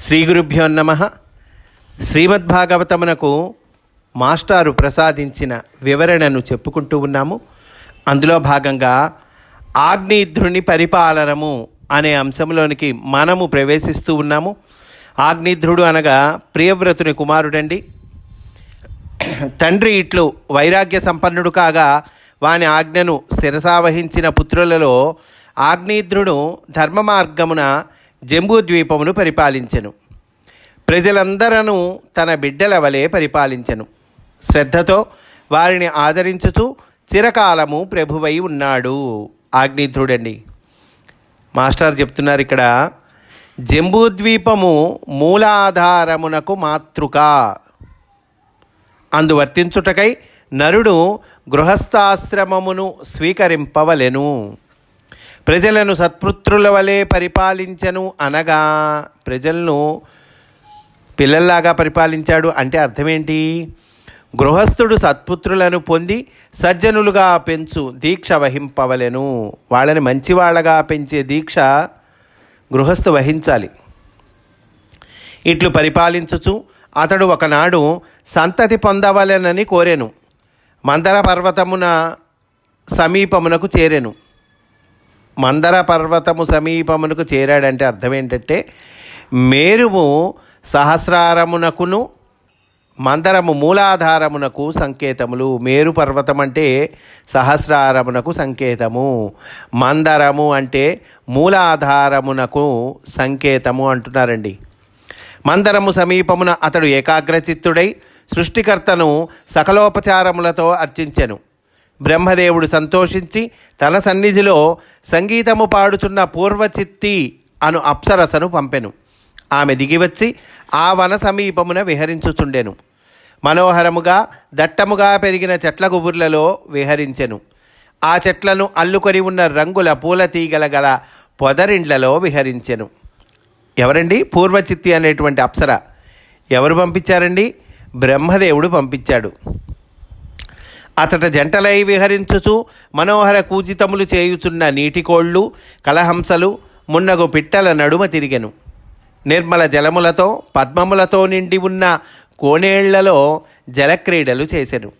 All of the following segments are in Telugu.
శ్రీ గురుభ్యో నమ. శ్రీమద్భాగవతమునకు మాస్టారు ప్రసాదించిన వివరణను చెప్పుకుంటూ ఉన్నాము. అందులో భాగంగా ఆగ్నేయుధ్రుని పరిపాలనము అనే అంశంలోనికి మనము ప్రవేశిస్తూ ఉన్నాము. ఆగ్నేయుధ్రుడు అనగా ప్రియవ్రతుని కుమారుడండి. తండ్రి ఇట్లు వైరాగ్య సంపన్నుడు కాగా వాని ఆజ్ఞను శిరసావహించిన పుత్రులలో ఆగ్నేధ్రుడు ధర్మ మార్గమున జంబూద్వీపమును పరిపాలించెను. ప్రజలందరను తన బిడ్డల వలె పరిపాలించెను. శ్రద్ధతో వారిని ఆదరించుచు చిరకాలము ప్రభువై ఉన్నాడు. ఆగ్నేయుధ్రుడండి మాస్టర్ చెప్తున్నారు ఇక్కడ జంబూద్వీపము మూలాధారమునకు మాతృక. అందు వర్తించుటకై నరుడు గృహస్థాశ్రమమును స్వీకరింపవలెను. ప్రజలను సత్పుత్రుల వలె పరిపాలించను అనగా ప్రజలను పిల్లల్లాగా పరిపాలించాడు. అంటే అర్థమేంటి? గృహస్థుడు సత్పుత్రులను పొంది సజ్జనులుగా పెంచు దీక్ష వహింపవలెను. వాళ్ళని మంచివాళ్ళగా పెంచే దీక్ష గృహస్థు వహించాలి. ఇట్లు పరిపాలించుచు అతడు ఒకనాడు సంతతి పొందవలెనని కోరెను. మందర పర్వతమున సమీపమునకు చేరెను. మందర పర్వతము సమీపమునకు చేరాడంటే అర్థం ఏంటంటే మేరుము సహస్రారమునకును మందరము మూలాధారమునకు సంకేతములు. మేరు పర్వతం అంటే సహస్రారమునకు సంకేతము. మందరము అంటే మూలాధారమునకు సంకేతము అంటున్నారండి. మందరము సమీపమున అతడు ఏకాగ్రచిత్తుడై సృష్టికర్తను సకలోపచారములతో అర్చించెను. బ్రహ్మదేవుడు సంతోషించి తన సన్నిధిలో సంగీతము పాడుచున్న పూర్వచిత్తి అను అప్సరసను పంపెను. ఆమె దిగివచ్చి ఆ వన సమీపమున విహరించుచుండెను. మనోహరముగా దట్టముగా పెరిగిన చెట్ల గుబుర్లలో విహరించెను. ఆ చెట్లను అల్లుకొని ఉన్న రంగుల పూల తీగల గల పొదరిండ్లలో విహరించెను. ఎవరండి? పూర్వచిత్తి అనేటువంటి అప్సర. ఎవరు పంపించారండి? బ్రహ్మదేవుడు పంపించాడు. అతట జంటలై విహరించుచు మనోహర కూజితములు చేయుచున్న నీటికోళ్ళు కలహంసలు మున్నగు పిట్టల నడుమ తిరిగెను. నిర్మల జలములతో పద్మములతో నిండి ఉన్న కోనేళ్ళలో జలక్రీడలు చేసెను.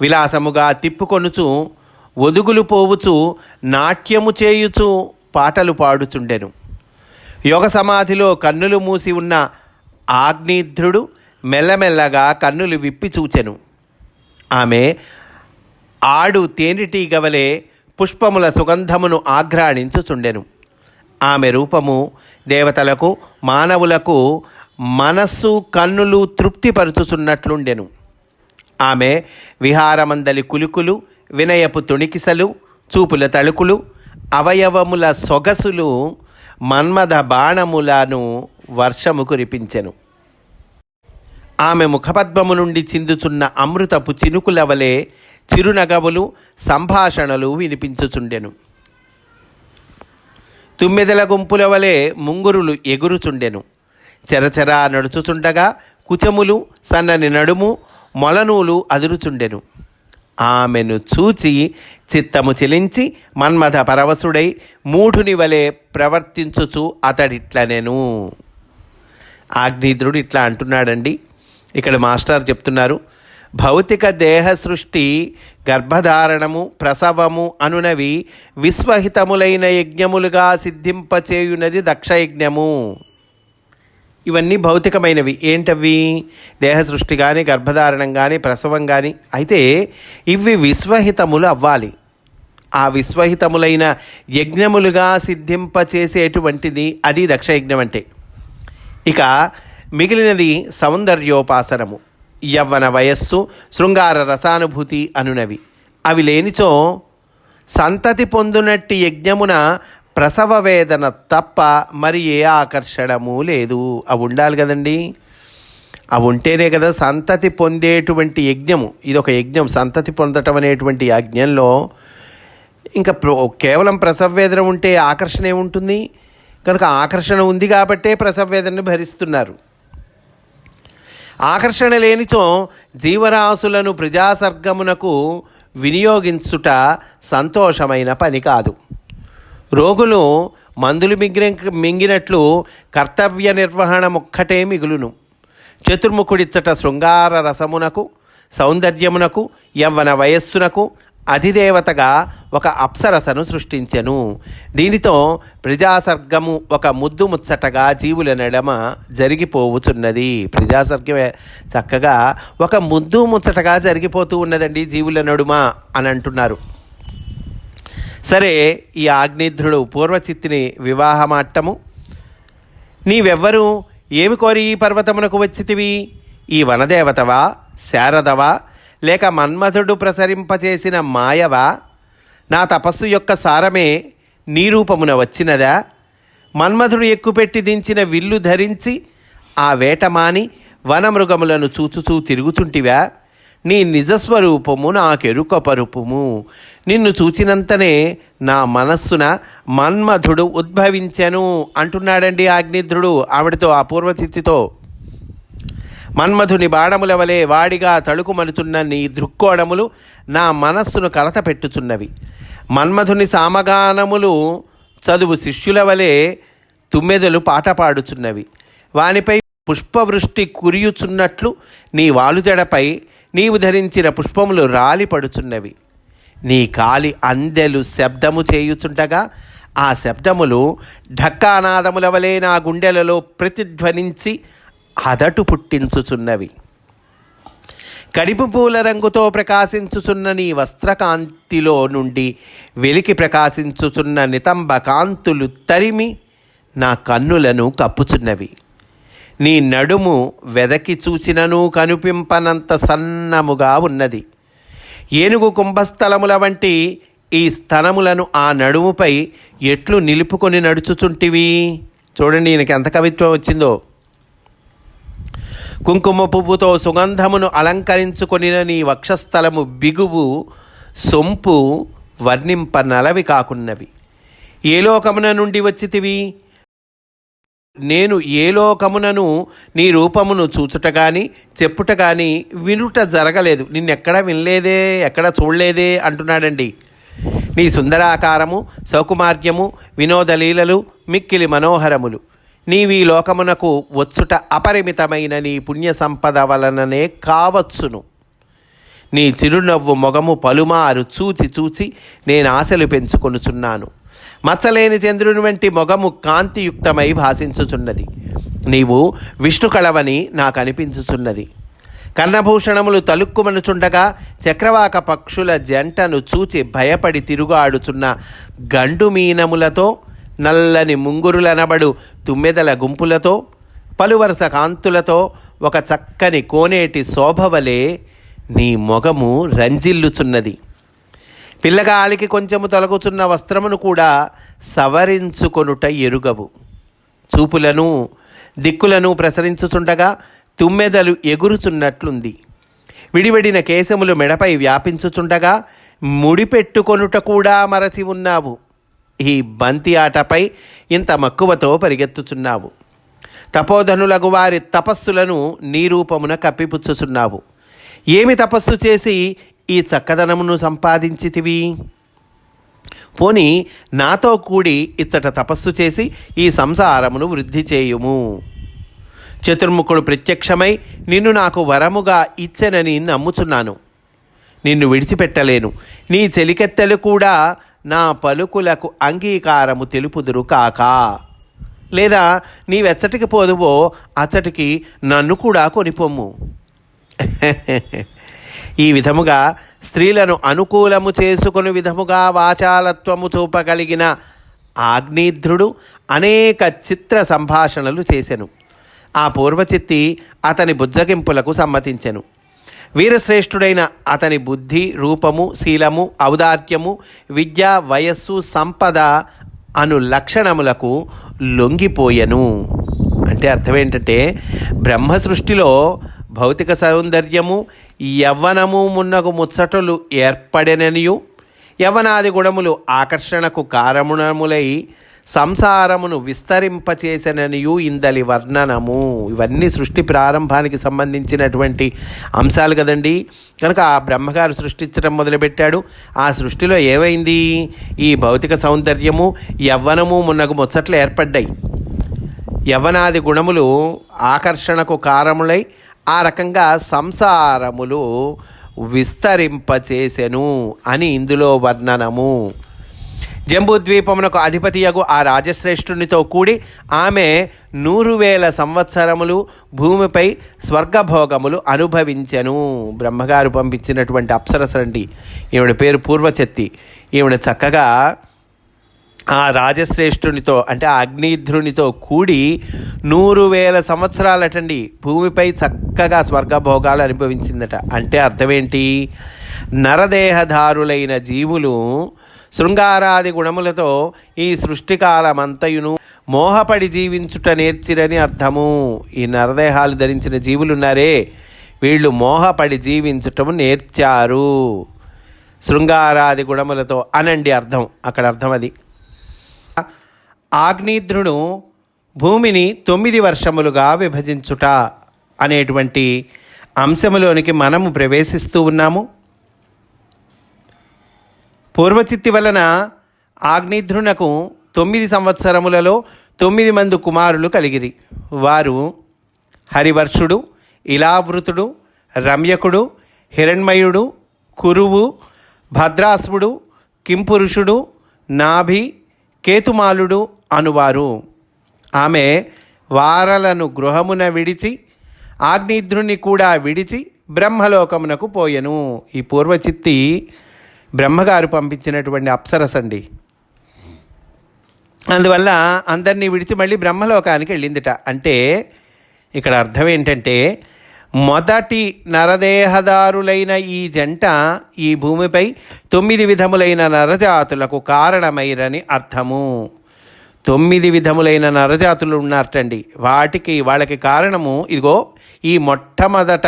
విలాసముగా తిప్పుకొనుచు ఒదుగులు పోవుచు నాట్యము చేయుచు పాటలు పాడుచుండెను. యోగ సమాధిలో కన్నులు మూసి ఉన్న ఆగ్నేధ్రుడు మెల్లమెల్లగా కన్నులు విప్పి చూచెను. ఆమె ఆడు తేనెటీగవలే పుష్పముల సుగంధమును ఆఘ్రాణించుచుండెను. ఆమె రూపము దేవతలకు మానవులకు మనస్సు కన్నులు తృప్తిపరుచుచున్నట్లుండెను. ఆమె విహారమందలి కులుకులు వినయపు తుణికిసలు చూపుల తళుకులు అవయవముల సొగసులు మన్మథ బాణములను వర్షము కురిపించెను. ఆమె ముఖపద్మము నుండి చిందుచున్న అమృతపు చినుకుల వలె చిరునగవులు సంభాషణలు వినిపించుచుండెను. తుమ్మెదల గుంపుల వలె ముంగురులు ఎగురుచుండెను. చెరచెరా నడుచుచుండగా కుచములు సన్నని నడుము మొలనూలు అదురుచుండెను. ఆమెను చూచి చిత్తము చెలించి మన్మథ పరవశుడై మూఢుని వలె ప్రవర్తించుచు అతడిట్లనెను. ఆగ్నిద్రుడు ఇట్లా అంటున్నాడండి ఇక్కడ మాస్టర్ చెప్తున్నారు భౌతిక దేహ సృష్టి గర్భధారణము ప్రసవము అనునవి విశ్వహితములైన యజ్ఞములుగా సిద్ధింపచేయునది దక్షయజ్ఞము. ఇవన్నీ భౌతికమైనవి. ఏంటవి? దేహ సృష్టి కానీ గర్భధారణం కానీ ప్రసవం కానీ అయితే ఇవి విశ్వహితములు అవ్వాలి. ఆ విశ్వహితములైన యజ్ఞములుగా సిద్ధింపచేసేటువంటిది అది దక్షయజ్ఞం అంటే ఇక మిగిలినది సౌందర్యోపాసనము. యవ్వన వయస్సు శృంగార రసానుభూతి అనునవి. అవి లేనిచో సంతతి పొందునట్టి యజ్ఞమున ప్రసవ వేదన తప్ప మరి ఏ ఆకర్షణము లేదు. అవి ఉండాలి కదండి. అవి ఉంటేనే కదా సంతతి పొందేటువంటి యజ్ఞము. ఇది ఒక యజ్ఞం. సంతతి పొందటం అనేటువంటి యజ్ఞంలో ఇంకా కేవలం ప్రసవ వేదన ఉంటే ఆకర్షణ ఏముంటుంది? కనుక ఆకర్షణ ఉంది కాబట్టే ప్రసవ వేదనని భరిస్తున్నారు. ఆకర్షణ లేనిచో జీవరాశులను ప్రజాసర్గమునకు వినియోగించుట సంతోషమైన పని కాదు. రోగులు మందులు మింగిన మింగినట్లు కర్తవ్య నిర్వహణ ముక్కటే మిగులును. చతుర్ముఖుడిచ్చట శృంగార రసమునకు సౌందర్యమునకు యవ్వన వయస్సునకు అధిదేవతగా ఒక అప్సరసను సృష్టించెను. దీనితో ప్రజాసర్గము ఒక ముద్దు ముచ్చటగా జీవుల నడమ జరిగిపోవుచున్నది. ప్రజాసర్గమే చక్కగా ఒక ముద్దు ముచ్చటగా జరిగిపోతూ ఉన్నదండి జీవుల నడుమ అని అంటున్నారు. సరే ఈ ఆగ్నిధ్రుడు పూర్వచిత్తిని వివాహమాట్టము. నీవెవ్వరూ ఏమి కోరి ఈ పర్వతమునకు వచ్చితివి? ఈ వనదేవతవా? శారదవా? లేక మన్మథుడు ప్రసరింపచేసిన మాయవా నా తపస్సు యొక్క సారమే నీ రూపమున వచ్చినదా? మన్మథుడు ఎక్కుపెట్టి దించిన విల్లు ధరించి ఆ వేటమాని వనమృగములను చూచుచూ తిరుగుచుంటివా? నీ నిజస్వరూపము నాకెరుక పరుపుము. నిన్ను చూచినంతనే నా మనస్సున మన్మధుడు ఉద్భవించెను అంటున్నాడండి ఆగ్నిధ్రుడు ఆవిడతో అపూర్వచిత్తితో మన్మధుని బాణముల వలె వాడిగా తళుకుమనుతున్న నీ దృక్కోణములు నా మనస్సును కలత పెట్టుచున్నవి మన్మధుని సామగానములు చదువు శిష్యుల వలె తుమ్మెదలు పాట పాడుచున్నవి వానిపై పుష్పవృష్టి కురియుచున్నట్లు నీ వాలుజడపై నీవు ధరించిన పుష్పములు రాలిపడుచున్నవి. నీ కాలి అందెలు శబ్దము చేయుచుండగా ఆ శబ్దములు ఢక్కానాదముల వలె నా గుండెలలో ప్రతిధ్వనించి అదటు పుట్టించుచున్నవి. కడిపు పూల రంగుతో ప్రకాశించుచున్న నీ వస్త్రకాంతిలో నుండి వెలికి ప్రకాశించుచున్న నితంబ కాంతులు తరిమి నా కన్నులను కప్పుచున్నవి. నీ నడుము వెదకి చూచినను కనిపింపనంత సన్నముగా ఉన్నది. ఏనుగు కుంభస్థలముల వంటి ఈ స్థలములను ఆ నడుముపై ఎట్లు నిలుపుకొని నడుచుచుంటివి? చూడండి ఈయనకి ఎంత కవిత్వం వచ్చిందో. కుంకుమ పువ్వుతో సుగంధమును అలంకరించుకొనిన నీ వక్షస్థలము బిగువు సొంపు వర్ణింప నలవి కాకున్నవి. ఏ లోకమున నుండి వచ్చితివి? నేను ఏ లోకమునను నీ రూపమును చూచుట కానీ చెప్పుట కానీ వినుట జరగలేదు. నిన్నెక్కడ వినలేదే ఎక్కడ చూడలేదే అంటున్నాడండి. నీ సుందరాకారము సౌకుమార్గ్యము వినోదలీలలు మిక్కిలి మనోహరములు. నీవీ లోకమునకు వచ్చుట అపరిమితమైన నీ పుణ్య సంపద వలననే కావచ్చును. నీ చిరునవ్వు మొగము పలుమారు చూచి చూచి నేను ఆశలు పెంచుకొనుచున్నాను. మచ్చలేని చంద్రుని వంటి మొగము కాంతియుక్తమై భాషించుచున్నది. నీవు విష్ణు కళవని నాకు అనిపించుచున్నది కర్ణభూషణములు తలుక్కుమనుచుండగా చక్రవాక పక్షుల జంటను చూచి భయపడి తిరుగాడుచున్న గండు మీనములతో నల్లని ముంగురులనబడు తుమ్మెదల గుంపులతో పలువరుస కాంతులతో ఒక చక్కని కోనేటి శోభవలే నీ మొగము రంజిల్లుచున్నది. పిల్లగాలికి కొంచెము తొలగుచున్న వస్త్రమును కూడా సవరించుకొనుట ఎరుగవు. చూపులను దిక్కులను ప్రసరించుచుండగా తుమ్మెదలు ఎగురుచున్నట్లుంది. విడివడిన కేశములు మెడపై వ్యాపించుచుండగా ముడిపెట్టుకొనుట కూడా మరచి ఉన్నావు ఈ బంతి ఆటపై ఇంత మక్కువతో పరిగెత్తుచున్నావు. తపోధనులకు వారి తపస్సులను నీ రూపమున కప్పిపుచ్చుచున్నావు. ఏమి తపస్సు చేసి ఈ చక్కదనమును సంపాదించితివి? పోని నాతో కూడి ఇచ్చట తపస్సు చేసి ఈ సంసారమును వృద్ధి చేయుము. చతుర్ముఖుడు ప్రత్యక్షమై నిన్ను నాకు వరముగా ఇచ్చెనని నమ్ముచున్నాను. నిన్ను విడిచిపెట్టలేను. నీ చెలికెత్తెలు కూడా నా పలుకులకు అంగీకారము తెలుపుదురు కాక. లేదా నీవెచ్చటికి పోదువో అచ్చటికి నన్ను కూడా కొనిపోమ్ము. ఈ విధముగా స్త్రీలను అనుకూలము చేసుకుని విధముగా వాచాలత్వము చూపగలిగిన ఆగ్నేధ్రుడు అనేక చిత్ర సంభాషణలు చేసెను. ఆ పూర్వచిత్తి అతని బుజ్జగింపులకు సమ్మతించెను. వీరశ్రేష్ఠుడైన అతని బుద్ధి రూపము శీలము ఔదార్యము విద్య వయస్సు సంపద అను లక్షణములకు లొంగిపోయెను. అంటే అర్థం ఏంటంటే బ్రహ్మ సృష్టిలో భౌతిక సౌందర్యము యవ్వనము మున్నగు ముచ్చటలు ఏర్పడెననియు యవ్వనాది గుణములు ఆకర్షణకు కారణములై సంసారమును విస్తరింపచేసననియు ఇందలి వర్ణనము. ఇవన్నీ సృష్టి ప్రారంభానికి సంబంధించినటువంటి అంశాలు కదండి. కనుక ఆ బ్రహ్మగారు సృష్టించడం మొదలుపెట్టాడు. ఆ సృష్టిలో ఏమైంది? ఈ భౌతిక సౌందర్యము యవ్వనము మున్నకు ముచ్చట్లు ఏర్పడ్డాయి. యవనాది గుణములు ఆకర్షణకు కారములై ఆ రకంగా సంసారములు విస్తరింపచేసెను అని ఇందులో వర్ణనము. జంబూద్వీపమునకు అధిపతియగు ఆ రాజశ్రేష్ఠునితో కూడి ఆమె నూరు వేల సంవత్సరములు భూమిపై స్వర్గభోగములు అనుభవించెను. బ్రహ్మగారు పంపించినటువంటి అప్సరసండి ఈవిడ పేరు పూర్వచెత్తి. ఈవిడ చక్కగా ఆ రాజశ్రేష్ఠునితో అంటే ఆ అగ్నిధ్రునితో కూడి నూరు వేల సంవత్సరాలటండి. భూమిపై చక్కగా స్వర్గభోగాలు అనుభవించిందట. అంటే అర్థమేంటి? నరదేహధారులైన జీవులు శృంగారాది గుణములతో ఈ సృష్టికాలమంతయును మోహపడి జీవించుట నేర్చిరని అర్థము. ఈ నరదేహాలు ధరించిన జీవులున్నారే. వీళ్ళు మోహపడి జీవించుటము నేర్చారు. శృంగారాది గుణములతో అనండి అర్థం. అక్కడ అర్థం అది ఆగ్నేధ్రుడు భూమిని తొమ్మిది వర్షములుగా విభజించుట అనేటువంటి అంశములోనికి మనము ప్రవేశిస్తూ ఉన్నాము. పూర్వచిత్తి వలన ఆగ్నేధ్రునకు తొమ్మిది సంవత్సరములలో తొమ్మిది మంది కుమారులు కలిగిరి. వారు హరివర్షుడు ఇలావృతుడు రమ్యకుడు హిరణ్మయుడు కురువు భద్రాసుడు కింపురుషుడు నాభి కేతుమాలుడు అనువారు. ఆమె వారలను గృహమున విడిచి ఆగ్నిద్రుని కూడా విడిచి బ్రహ్మలోకమునకు పోయెను. ఈ పూర్వచిత్తి బ్రహ్మగారు పంపించినటువంటి అప్సరస్ అండి. అందువల్ల అందరినీ విడిచి మళ్ళీ బ్రహ్మలోకానికి వెళ్ళిందిట. అంటే ఇక్కడ అర్థం ఏంటంటే మొదటి నరదేహదారులైన ఈ జంట ఈ భూమిపై తొమ్మిది విధములైన నరజాతులకు కారణమైరని అర్థము. తొమ్మిది విధములైన నరజాతులు ఉన్నారటండి. వాటికి వాళ్ళకి కారణము ఇదిగో ఈ మొట్టమొదట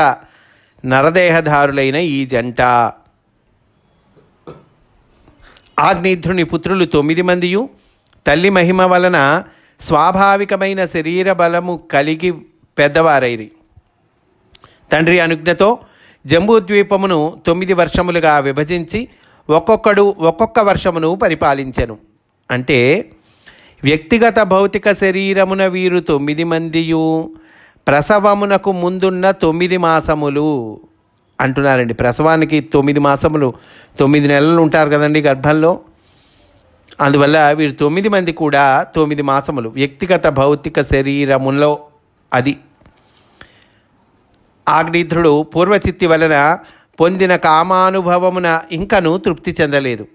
నరదేహదారులైన ఈ జంట. ఆగ్నేధ్రుని పుత్రులు తొమ్మిది మందియు. తల్లి మహిమ వలన స్వాభావికమైన శరీర బలము కలిగి పెద్దవారైరి. తండ్రి అనుజ్ఞతో జంబూద్వీపమును తొమ్మిది వర్షములుగా విభజించి ఒక్కొక్కడు ఒక్కొక్క వర్షమును పరిపాలించెను. అంటే వ్యక్తిగత భౌతిక శరీరమున వీరు తొమ్మిది మందియు ప్రసవమునకు ముందున్న తొమ్మిది మాసములు. అంటున్నారండి ప్రసవానికి తొమ్మిది మాసములు. తొమ్మిది నెలలు ఉంటారు కదండి గర్భంలో. అందువల్ల వీరు తొమ్మిది మంది కూడా తొమ్మిది మాసములు. వ్యక్తిగత భౌతిక శరీరములో అది. ఆగ్నిధ్రుడు పూర్వచిత్తి వలన పొందిన కామానుభవమున ఇంకను తృప్తి చెందలేదు.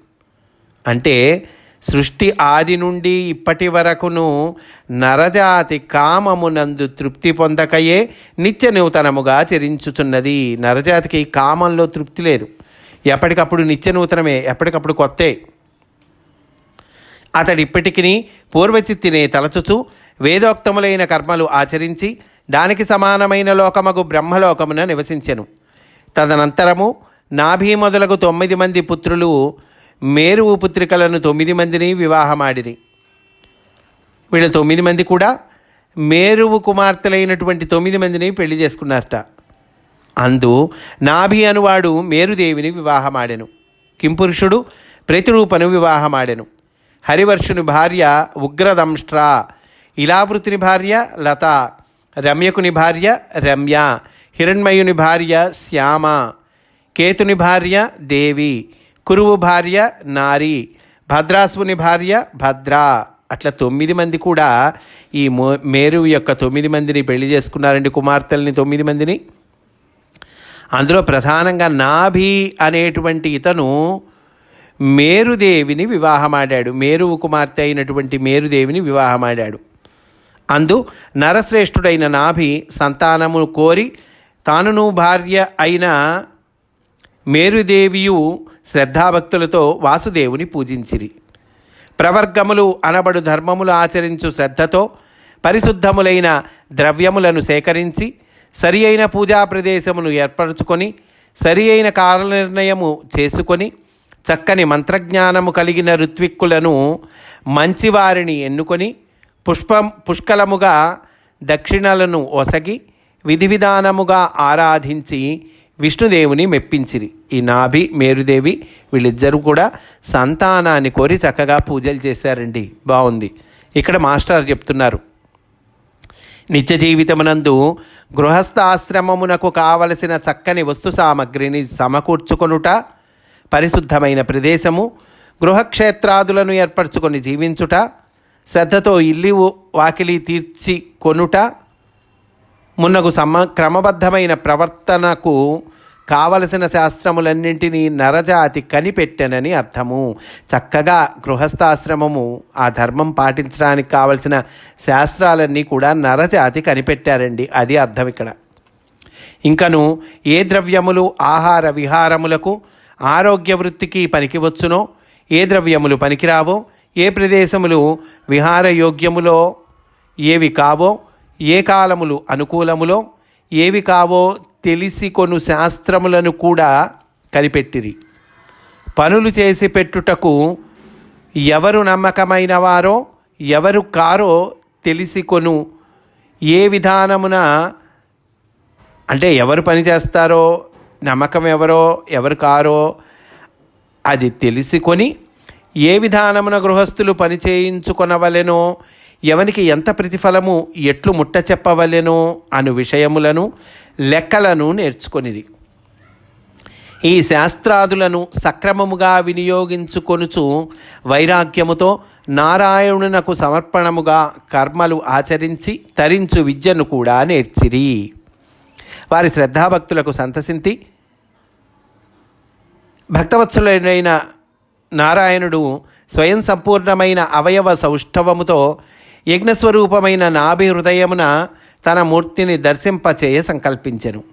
అంటే సృష్టి ఆది నుండి ఇప్పటి వరకును నరజాతి కామమునందు తృప్తి పొందకయే నిత్య నూతనముగా చరించుచున్నది. నరజాతికి కామంలో తృప్తి లేదు. ఎప్పటికప్పుడు నిత్య నూతనమే ఎప్పటికప్పుడు కొత్తే. అతడి ఇప్పటికి పూర్వచిత్తిని తలచుచు వేదోక్తములైన కర్మలు ఆచరించి దానికి సమానమైన లోకమగు బ్రహ్మలోకమున నివసించెను. తదనంతరము నాభీ మొదలగు తొమ్మిది మంది పుత్రులు మేరువు పుత్రికలను తొమ్మిది మందిని వివాహమాడిరి. వీళ్ళ తొమ్మిది మంది కూడా మేరువు కుమార్తెలైనటువంటి తొమ్మిది మందిని పెళ్ళి చేసుకున్నారట. అందు నాభి అనువాడు మేరుదేవిని వివాహమాడెను. కింపురుషుడు ప్రతిరూపను వివాహమాడెను. హరివర్షుని భార్య ఉగ్రదంష్ట్ర ఇలావృతిని భార్య లత రమ్యకుని భార్య రమ్య హిరణ్మయుని భార్య శ్యామ కేతుని భార్య దేవి కురువు భార్య నారి భద్రాసుని భార్య భద్ర. అట్లా తొమ్మిది మంది కూడా ఈ మో మేరు యొక్క తొమ్మిది మందిని పెళ్ళి చేసుకున్నారండి కుమార్తెల్ని తొమ్మిది మందిని. అందులో ప్రధానంగా నాభి అనేటువంటి ఇతను మేరుదేవిని వివాహమాడాడు. మేరువు కుమార్తె అయినటువంటి మేరుదేవిని వివాహమాడాడు. అందు నరశ్రేష్ఠుడైన నాభి సంతానము కోరి తానును భార్య అయిన మేరుదేవియు శ్రద్ధాభక్తులతో వాసుదేవుని పూజించిరి. ప్రవర్గములు అనబడు ధర్మములు ఆచరించు శ్రద్ధతో పరిశుద్ధములైన ద్రవ్యములను సేకరించి సరి అయిన పూజా ప్రదేశమును ఏర్పరచుకొని సరి అయిన కాలనిర్ణయము చేసుకొని చక్కని మంత్రజ్ఞానము కలిగిన ఋత్విక్కులను మంచివారిని ఎన్నుకొని పుష్పం పుష్కలముగా దక్షిణలను ఒసగి విధి విధానముగా ఆరాధించి విష్ణుదేవుని మెప్పించిరి. ఈ నాభి మేరుదేవి వీళ్ళిద్దరూ కూడా సంతానాన్ని కోరి చక్కగా పూజలు చేశారండి. బాగుంది. ఇక్కడ మాస్టర్ చెప్తున్నారు. నిత్య జీవితమునందు గృహస్థాశ్రమమునకు కావలసిన చక్కని వస్తు సామగ్రిని సమకూర్చుకొనుట పరిశుద్ధమైన ప్రదేశము గృహక్షేత్రాదులను ఏర్పరచుకొని జీవించుట శ్రద్ధతో ఇల్లి వాకిలి తీర్చి కొనుట మున్నగు సమ క్రమబద్ధమైన ప్రవర్తనకు కావలసిన శాస్త్రములన్నింటినీ నరజాతి కనిపెట్టెనని అర్థము. చక్కగా గృహస్థాశ్రమము ఆ ధర్మం పాటించడానికి కావలసిన శాస్త్రాలన్నీ కూడా నరజాతి కనిపెట్టారండి. అది అర్థం ఇక్కడ. ఇంకను ఏ ద్రవ్యములు ఆహార విహారములకు ఆరోగ్య వృత్తికి పనికివచ్చునో ఏ ద్రవ్యములు పనికిరావో ఏ ప్రదేశములు విహారయోగ్యములో ఏవి కావో ఏ కాలములు అనుకూలములో ఏవి కావో తెలిసి కొను శాస్త్రములను కూడా కనిపెట్టిరి. పనులు చేసి పెట్టుటకు ఎవరు నమ్మకమైన వారో ఎవరు కారో తెలిసి కొను. ఏ విధానమున అంటే ఎవరు పని చేస్తారో నమ్మకం ఎవరో ఎవరు కారో అది తెలుసుకొని ఏ విధానమున గృహస్థులు పని చేయించుకొనవలెనో ఎవనికి ఎంత ప్రతిఫలము ఎట్లు ముట్ట చెప్పవలెనో అను విషయములను లెక్కలను నేర్చుకొనిది ఈ శాస్త్రాదులను సక్రమముగా వినియోగించుకొనుచు వైరాగ్యముతో నారాయణునకు సమర్పణముగా కర్మలు ఆచరించి తరించు విద్యను కూడా నేర్చిరి. వారి శ్రద్ధాభక్తులకు సంతసింతి. భక్తవత్సలైన నారాయణుడు స్వయం సంపూర్ణమైన అవయవ సౌష్ఠవముతో యజ్ఞస్వరూపమైన నాభి హృదయమున తన మూర్తిని దర్శింపచేయ సంకల్పించెను.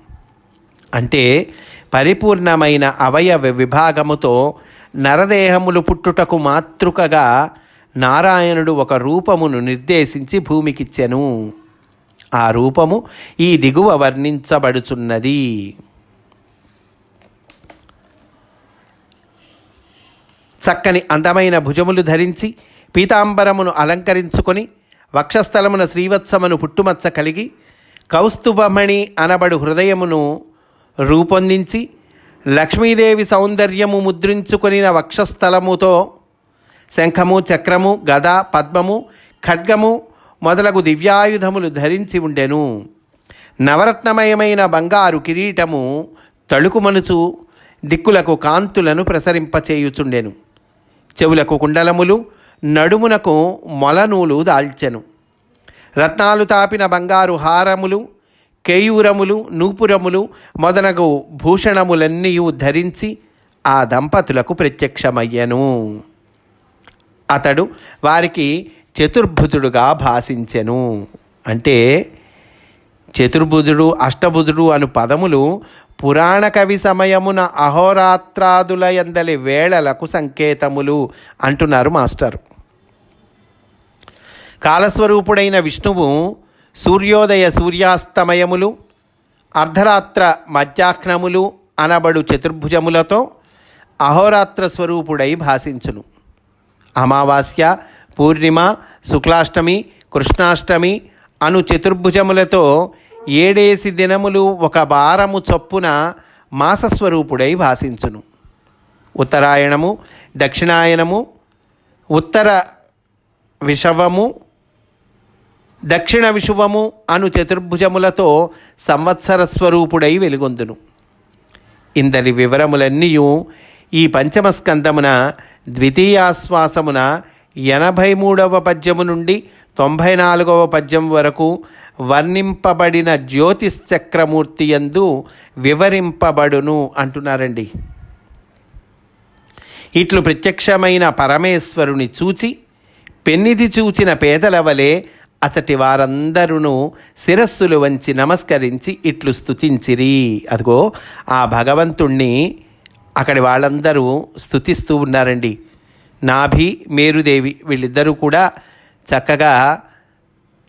అంటే పరిపూర్ణమైన అవయవ విభాగముతో నరదేహములు పుట్టుటకు మాతృకగా నారాయణుడు ఒక రూపమును నిర్దేశించి భూమికిచ్చెను. ఆ రూపము ఈ దిగువ వర్ణించబడుచున్నది. చక్కని అందమైన భుజములు ధరించి పీతాంబరమును అలంకరించుకొని వక్షస్థలమున శ్రీవత్సమును పుట్టుమచ్చ కలిగి కౌస్తుభమణి అనబడు హృదయమును రూపొందించి లక్ష్మీదేవి సౌందర్యము ముద్రించుకొనిన వక్షస్థలముతో శంఖము చక్రము గద పద్మము ఖడ్గము మొదలగు దివ్యాయుధములు ధరించి ఉండెను. నవరత్నమయమైన బంగారు కిరీటము తళుకుమనుచు దిక్కులకు కాంతులను ప్రసరింపచేయుచుండెను. చెవులకు కుండలములు నడుమునకు మొలనూలు దాల్చెను. రత్నాలు తాపిన బంగారు హారములు కేయూరములు నూపురములు మొదలగు భూషణములన్నీ ధరించి ఆ దంపతులకు ప్రత్యక్షమయ్యను. అతడు వారికి చతుర్భుజుడుగా భాషించెను. అంటే చతుర్భుజుడు అష్టభుజుడు అను పదములు పురాణ కవి సమయమున అహోరాత్రాదుల ఎందలి వేళలకు సంకేతములు అంటున్నారు మాస్టర్. కాలస్వరూపుడైన విష్ణువు సూర్యోదయ సూర్యాస్తమయములు అర్ధరాత్ర మధ్యాహ్నములు అనబడు చతుర్భుజములతో అహోరాత్ర స్వరూపుడై భాషించును. అమావాస్య పూర్ణిమ శుక్లాష్టమి కృష్ణాష్టమి అను చతుర్భుజములతో ఏడేసి దినములు ఒక వారము చొప్పున మాసస్వరూపుడై భాషించును. ఉత్తరాయణము దక్షిణాయనము ఉత్తర విషవము దక్షిణ విశువము అను చతుర్భుజములతో సంవత్సర స్వరూపుడై వెలుగొందును. ఇందరి వివరములన్నీ ఈ పంచమస్కందమున ద్వితీయాశ్వాసమున ఎనభై మూడవ పద్యము నుండి తొంభై నాలుగవ పద్యం వరకు వర్ణింపబడిన జ్యోతిశ్చక్రమూర్తి యందు వివరింపబడును అంటున్నారండి. ఇట్లు ప్రత్యక్షమైన పరమేశ్వరుని చూచి పెన్నిది చూచిన పేదల వలె అచటి వారందరూ శిరస్సులు వంచి నమస్కరించి ఇట్లు స్థుతించిరి అదిగో ఆ భగవంతుణ్ణి అక్కడి వాళ్ళందరూ స్థుతిస్తూ ఉన్నారండి. నాభి మేరుదేవి వీళ్ళిద్దరూ కూడా చక్కగా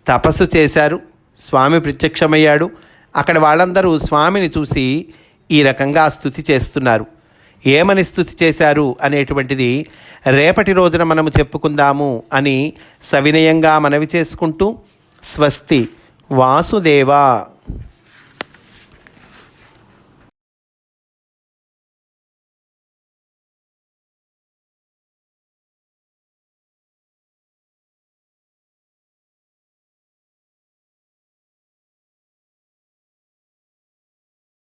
తపస్సు చేశారు. స్వామి ప్రత్యక్షమయ్యాడు. అక్కడ వాళ్ళందరూ స్వామిని చూసి ఈ రకంగా స్థుతి చేస్తున్నారు. ఏమని స్థుతి చేశారు అనేటువంటిది రేపటి రోజున మనము చెప్పుకుందాము అని సవినయంగా మనవి చేసుకుంటూ స్వస్తి వాసుదేవ.